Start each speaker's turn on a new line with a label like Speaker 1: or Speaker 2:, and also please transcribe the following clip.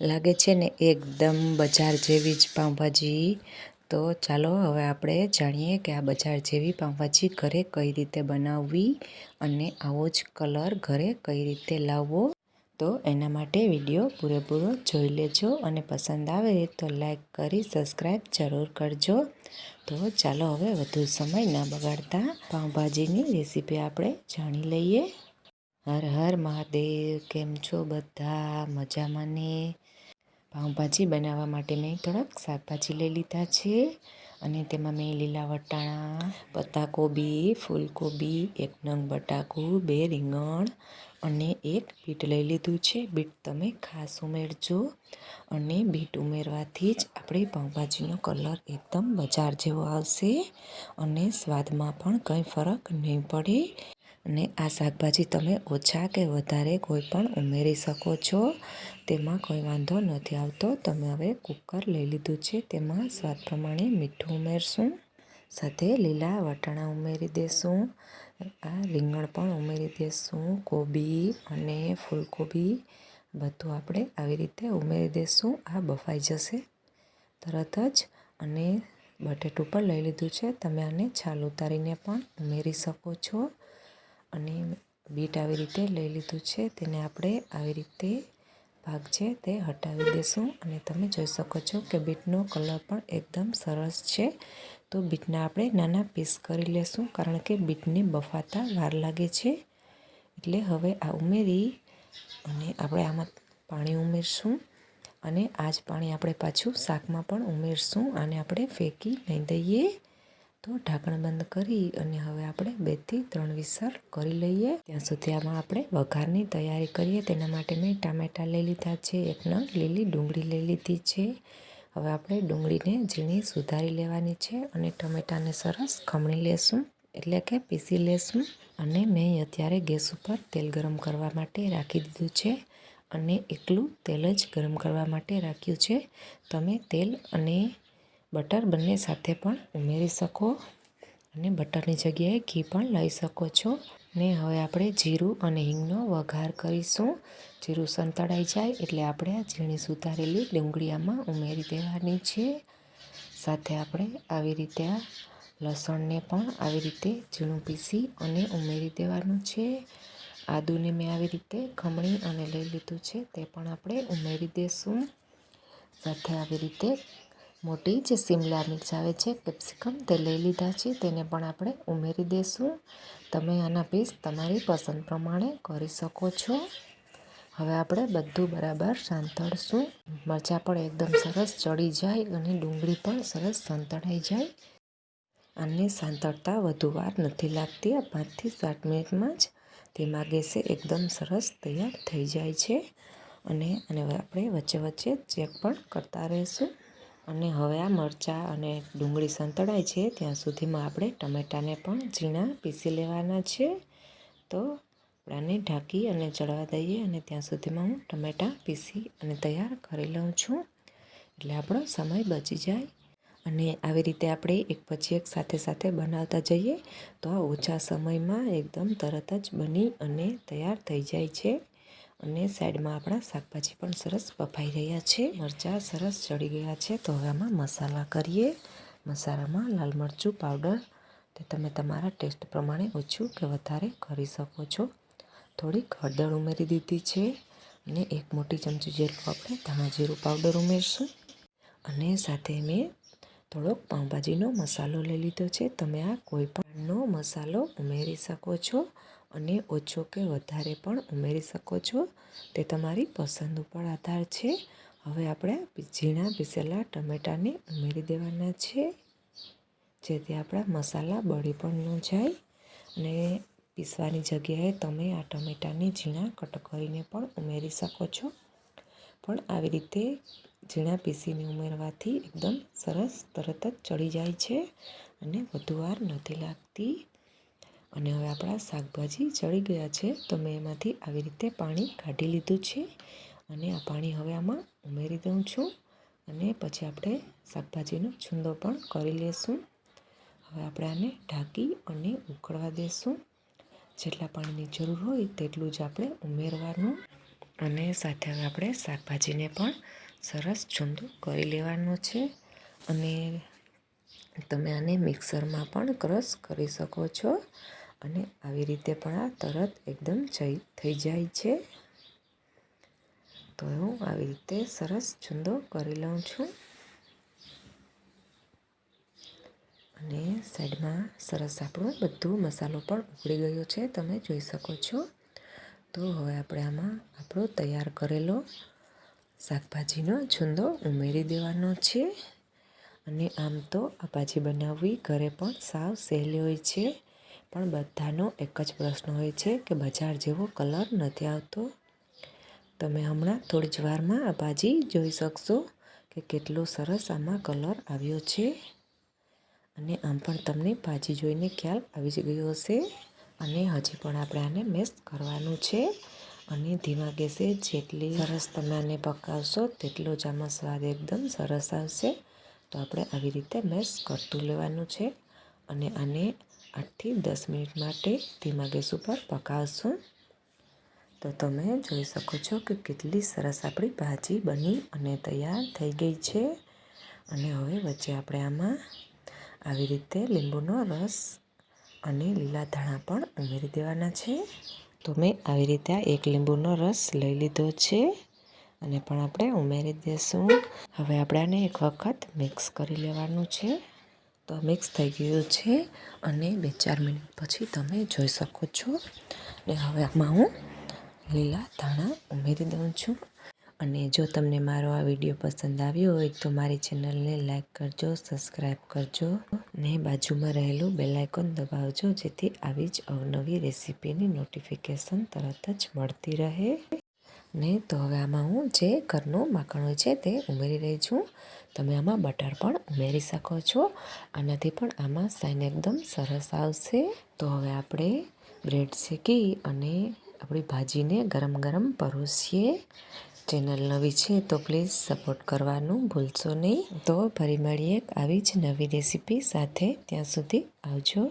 Speaker 1: લાગે છે ને એકદમ બજાર જેવી જ પાઉંભાજી. તો ચાલો હવે આપણે જાણીએ કે આ બજાર જેવી પાઉંભાજી ઘરે કઈ રીતે બનાવવી અને આવો જ કલર ઘરે કઈ રીતે લાવવો. તો એના માટે વીડિયો પૂરેપૂરો જોઈ લેજો અને પસંદ આવે તો લાઈક કરી, સબસ્ક્રાઈબ જરૂર કરજો. તો ચાલો હવે વધુ સમય ના બગાડતા પાઉંભાજીની રેસીપી આપણે જાણી લઈએ. હર હર મહાદેવ, કેમ છો બધા? મજામાં ને? પાઉંભાજી બનાવવા માટે મેં થોડાક શાકભાજી લઈ લીધા છે અને તેમાં મેં લીલા વટાણા પત્તાકોબી ફૂલકોબી, એક નંગ બટાકું, બે રીંગણ અને એક બીટ લઈ લીધું છે. બીટ તમે ખાસ ઉમેરજો અને બીટ ઉમેરવાથી જ આપણી પાઉંભાજીનો કલર એકદમ બજાર જેવો આવશે અને સ્વાદમાં પણ કંઈ ફરક નહીં પડે. અને આ શાકભાજી તમે ઓછા કે વધારે કોઈ પણ ઉમેરી શકો છો, તેમાં કોઈ વાંધો નથી આવતો. તમે હવે કુકર લઈ લીધું છે, તેમાં સ્વાદ પ્રમાણે મીઠું ઉમેરશું, સાથે લીલા વટાણા ઉમેરી દેશું, આ રીંગણ પણ ઉમેરી દેશું, કોબી અને ફૂલકોબી બધું આપણે આવી રીતે ઉમેરી દેશું. આ બફાઈ જશે તરત જ અને બટેટું પણ લઈ લીધું છે. તમે આને છાલ ઉતારીને પણ ઉમેરી શકો છો. અને બીટ આવી રીતે લઈ લીધું છે. તેને આપણે આવી રીતે ભાગ છે તે હટાવી દેશું. અને તમે જોઈ શકો છો કે બીટનો કલર પણ એકદમ સરસ છે. તો બીટના આપણે નાના પીસ કરી લેશું, કારણ કે બીટને બફાતા વાર લાગે છે. એટલે હવે આ ઉમેરી અને આપણે આમાં પાણી ઉમેરશું. અને આ જ પાણી આપણે પાછું શાકમાં પણ ઉમેરશું. અને આપણે ફેંકી નહીં દઈએ. તો ઢાંકણ બંધ કરી અને હવે આપણે બેથી ત્રણ વિસર કરી લઈએ. ત્યાં સુધી આમાં આપણે વઘારની તૈયારી કરીએ. તેના માટે મેં ટામેટાં લઈ લીધા છે, એક નંગ લીલી ડુંગળી લઈ લીધી છે. હવે આપણે ડુંગળીને ઝીણી સુધારી લેવાની છે અને ટમેટાને સરસ ખમણી લેશું, એટલે કે પીસી લેશું. અને મેં અત્યારે ગેસ ઉપર તેલ ગરમ કરવા માટે રાખી દીધું છે અને એકલું તેલ જ ગરમ કરવા માટે રાખ્યું છે. તમે તેલ અને બટર બંને સાથે પણ ઉમેરી શકો અને બટરની જગ્યાએ ઘી પણ લઈ શકો છો. ને હવે આપણે જીરું અને હિંગનો વઘાર કરીશું. જીરું સંતળાઈ જાય એટલે આપણે આ ઝીણી સુધારેલી ડુંગળીયામાં ઉમેરી દેવાની છે. સાથે આપણે આવી રીતે આ લસણને પણ આવી રીતે ઝીણું પીસી અને ઉમેરી દેવાનું છે. આદુને મેં આવી રીતે ખમણી અને લઈ લીધું છે તે પણ આપણે ઉમેરી દઈશું સાથે આવી રીતે મોટી જે સિમલા મિર્ચ આવે છે, કેપ્સિકમ, તે લઈ લીધા છે. તેને પણ આપણે ઉમેરી દઈશું તમે આના પીસ તમારી પસંદ પ્રમાણે કરી શકો છો. હવે આપણે બધું બરાબર સાંતળશું. મરચાં પણ એકદમ સરસ ચડી જાય અને ડુંગળી પણ સરસ સંતળાઈ જાય. આને સાંતળતા વધુ વાર નથી લાગતી, આ પાંચથી સાત મિનિટમાં જ તેમાં ગેસે એકદમ સરસ તૈયાર થઈ જાય છે. અને અને આપણે વચ્ચે વચ્ચે ચેક પણ કરતા રહીશું. અને હવે આ મરચાં અને ડુંગળી સંતળાય છે, ત્યાં સુધીમાં આપણે ટમેટાને પણ ઝીણા પીસી લેવાના છે. તો આપણાને ઢાંકી અને ચડવા દઈએ અને ત્યાં સુધીમાં હું ટમેટાં પીસી અને તૈયાર કરી લઉં છું. એટલે આપણો સમય બચી જાય. અને આવી રીતે આપણે એક પછી એક સાથે સાથે બનાવતા જઈએ, તો આ ઓછા સમયમાં એકદમ તરત જ બની અને તૈયાર થઈ જાય છે. અને સાઈડમાં આપણા શાકભાજી પણ સરસ બફાઈ રહ્યા છે. મરચાં સરસ ચડી ગયા છે. તો હવે આમાં મસાલા કરીએ. મસાલામાં લાલ મરચું પાવડર. તે તમે તમારા ટેસ્ટ પ્રમાણે ઓછું કે વધારે કરી શકો છો. થોડીક હળદર ઉમેરી દીધી છે અને એક મોટી ચમચી જેટલું આપણે ધાણા જીરું પાવડર ઉમેરશું. અને સાથે મેં થોડોક પાઉંભાજીનો મસાલો લઈ લીધો છે. તમે આ કોઈ પણનો મસાલો ઉમેરી શકો છો. અને ઓછો કે વધારે પણ ઉમેરી શકો છો. તે તમારી પસંદ ઉપર આધાર છે. હવે આપણે ઝીણા પીસેલા ટમેટાને ઉમેરી દેવાના છે. જેથી આપણા મસાલા બળી પણ ન જાય. અને પીસવાની જગ્યાએ તમે આ ટમેટાને ઝીણા કટ કરીને પણ ઉમેરી શકો છો. પણ આવી રીતે ઝીણા પીસીને ઉમેરવાથી એકદમ સરસ તરત જ ચડી જાય છે અને વધુ વાર નથી લાગતી. અને હવે આપણા શાકભાજી ચડી ગયા છે, તો મેં એમાંથી આવી રીતે પાણી કાઢી લીધું છે. અને આ પાણી હવે આમાં ઉમેરી દઉં છું અને પછી આપણે શાકભાજીનો છૂંદો પણ કરી લેશું. હવે આપણે આને ઢાંકી અને ઉકળવા દેશું. જેટલા પાણીની જરૂર હોય તેટલું જ આપણે ઉમેરવાનું. અને સાથે હવે આપણે શાકભાજીને પણ સરસ છૂંદો કરી લેવાનો છે. અને તમે આને મિક્સરમાં પણ ક્રશ કરી શકો છો. અને આવી રીતે પણ આ તરત એકદમ જઈ, થઈ જાય છે. તો હું આવી રીતે સરસ છુંદો કરી લઉં છું. અને સાઈડમાં સરસ આપણો બધો મસાલો પણ ઉકળી ગયો છે, તમે જોઈ શકો છો. તો હવે આપણે આમાં આપણો તૈયાર કરેલો શાકભાજીનો છૂંદો ઉમેરી દેવાનો છે. અને આમ તો આ ભાજી બનાવવી ઘરે પણ સાવ સહેલી હોય છે. પણ બધાનો એક જ પ્રશ્ન હોય છે કે બજાર જેવો કલર નથી આવતો. તમે હમણાં થોડી જ વારમાં આ ભાજી જોઈ શકશો કે કેટલો સરસ આમાં કલર આવ્યો છે. અને આમ પણ તમને ભાજી જોઈને ખ્યાલ આવી જ ગયો હશે. અને હજી પણ આપણે આને મેસ કરવાનું છે. અને ધીમા ગેસે જેટલી સરસ તમે આને પકાવશો તેટલો જ આમાં સ્વાદ એકદમ સરસ આવશે. તો આપણે આવી રીતે મેશ કરતું લેવાનું છે. અને આને આઠથી દસ મિનિટ માટે ધીમા ગેસ ઉપર પકાવશું. તો તમે જોઈ શકો છો કે કેટલી સરસ આપણી ભાજી બની અને તૈયાર થઈ ગઈ છે. અને હવે વચ્ચે આપણે આમાં આવી રીતે લીંબુનો રસ અને લીલા ધાણા પણ ઉમેરી દેવાના છે. તો મેં આવી રીતે આ એક લીંબુનો રસ લઈ લીધો છે અને પણ આપણે ઉમેરી દઈશું હવે આપણે આને એક વખત મિક્સ કરી લેવાનું છે. તો મિક્સ થઈ ગયું છે અને બે ચાર મિનિટ પછી તમે જોઈ શકો છો. ને હવે આમાં હું લીલા ધાણા ઉમેરી દઉં છું. અને જો તમને મારો આ વીડિયો પસંદ આવ્યો હોય તો મારી ચેનલને લાઈક કરજો સબસ્ક્રાઈબ કરજો ને બાજુમાં રહેલું બેલાઇકોન દબાવજો જેથી આવી જ અવનવી રેસીપીની નોટિફિકેશન તરત જ મળતી રહે. ને તો હવે આમાં હું જે ઘરનું માખણ હોય છે તે ઉમેરી રહી છું. તમે આમાં બટર પણ ઉમેરી શકો છો આનાથી પણ આમાં સાઈન એકદમ સરસ આવશે. તો હવે આપણે બ્રેડ શેકી અને આપણી ભાજીને ગરમ ગરમ પરોસીએ. ચેનલ નવી છે તો પ્લીઝ સપોર્ટ કરવાનું ભૂલશો નહીં. તો ફરી મળીએ આવી જ નવી રેસીપી સાથે. ત્યાં સુધી આવજો.